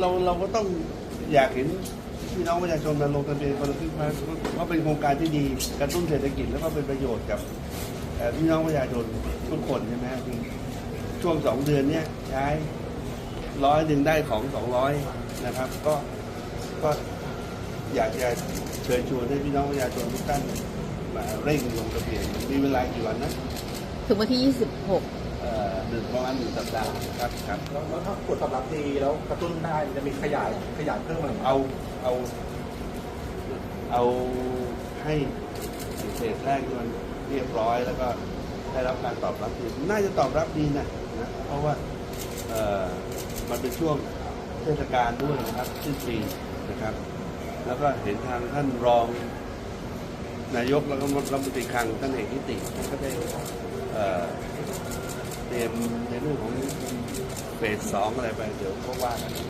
เราเราก็ต้องอยากเห็นพี่น้องประชาชนมาลงทะเบียนคนละครึ่งเพราะเพราเป็นโครงการที่ดีกระตุ้นเศรษฐกิจแล้วก็เป็นประโยชน์กับพี่น้องประชาชนทุกคนใช่ไหมคือช่วงสองเดือนเนี้ยใช้ร้อยหนึ่งได้ของสองร้อยนะครับ ก็ก็อยากจะเชิญชวนให้พี่น้องประชาชนทุกท่านมาเร่งลงทะเบียนมีเวลากี่วันนะ ถึงวันที่ 26 เอ่อหนึ่งประมาณหนึ่งสัปดาห์ครับครับ แล้วแล้วถ้าผลตอบรับดีแล้วกระตุ้นได้จะมีขยายขยายเพิ่มอะไรไหมเอาเอาเอาให้เฟสแรกมันเรียบร้อยแล้วก็ได้รับการตอบรับดีน่าจะตอบรับดีนะนะเพราะว่าเอ่อมันเป็นช่วงเทศกาลด้วยนะครับสิ้นปีนะครับ แล้วก็เห็นทางท่านรองนายกแล้วก็รัฐมนตรีคลังท่านเอกนิติท่านก็ได้ เตรียมในเรื่องของเฟสสองอะไรไปเดี๋ยวก็ว่ากัน